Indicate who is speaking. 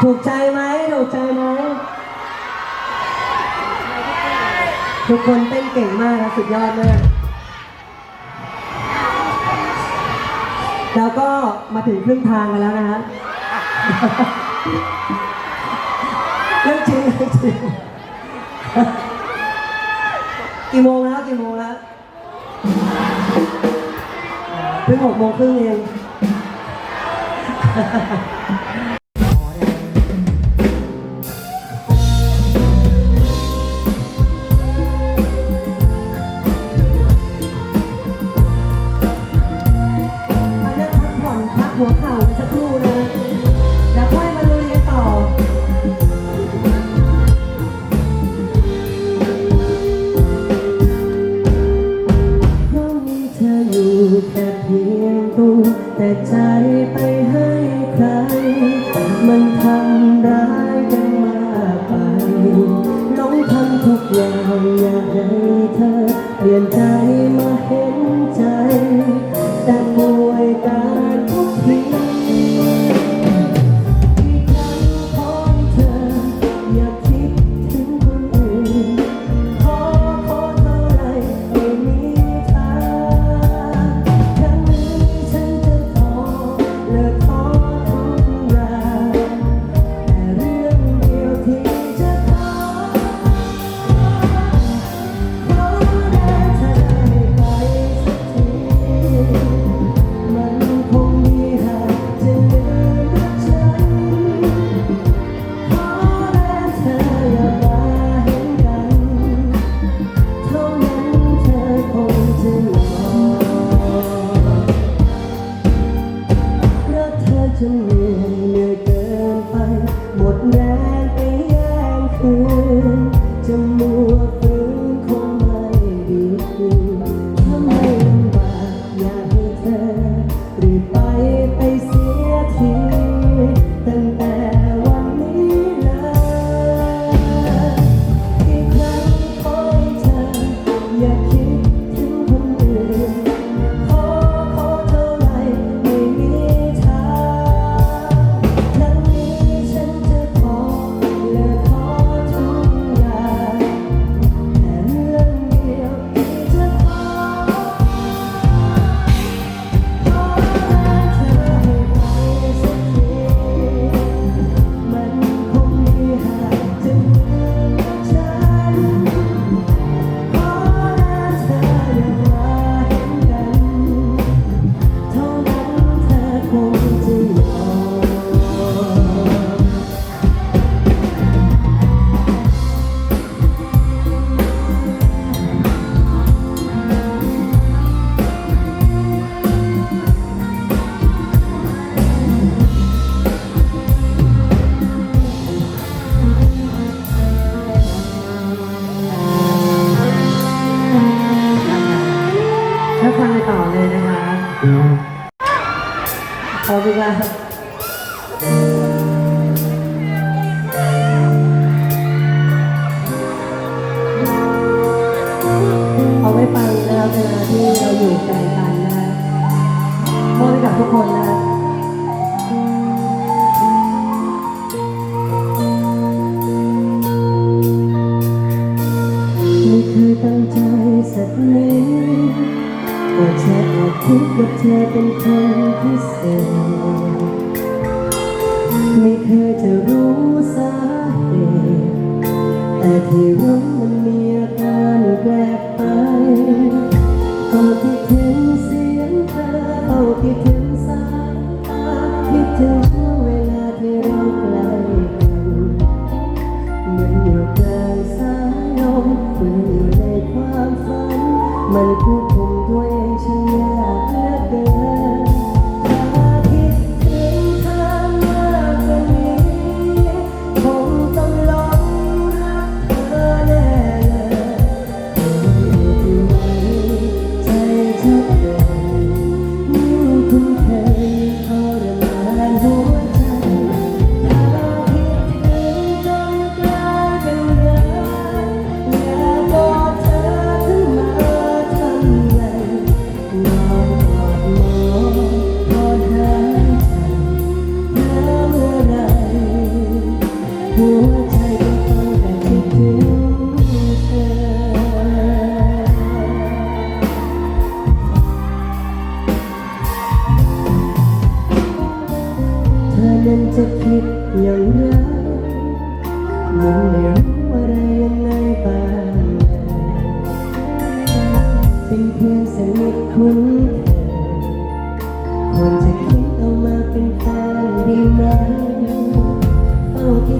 Speaker 1: ถูกใจไหมถูกใจไหมทุกคนเต้นเก่งมากนะสุดยอดมาก แล้วก็มาถึงครึ่งทางกันแล้วนะฮะเรื่องจริงเรื่องจริงกี่โมงแล้วกี่โมงแล้วเพิ่งหกโมงครึ่งเอง หัวเข่ากันสักครู่นะแล้วค่อยมาลุยกันต่อ เพราะมีเธออยู่แค่เพียงตัวแต่ใจไปให้ใคร มันทำร้ายกันมากไปน้องทำทุกอย่างอยากให้เธอ เปลี่ยนใจมา ต่อเลยนะคะขอบคุณค่ะเอาไว้ฟังนะคะเวลาที่เราอยู่ไกลกันนะคะมอบให้กับทุกคนนะคะไม่เคยตั้งใจสักนิดว่อ คิดว่าเธอเป็นคนพิเศษไม่เคยจะรู้สาเหตุแต่ที่รู้มันมีอาการแปลกไปพอคิดถึงเสียงเธอพอคิดถึงสายตาคิดถึงช่วงเวลาที่เราใกล้กันเหมือนอยู่กลางสายลมคุณอยู่ในความฝัน มันควบคุมตัวเองฉัน นั้นจะคิดย่งไรไม่รู้อะไรยังไงบ้างเป็นเพื่อนสนิทคุ้นควจะคิดเอมาเป็นแฟนดีไหมเอาที่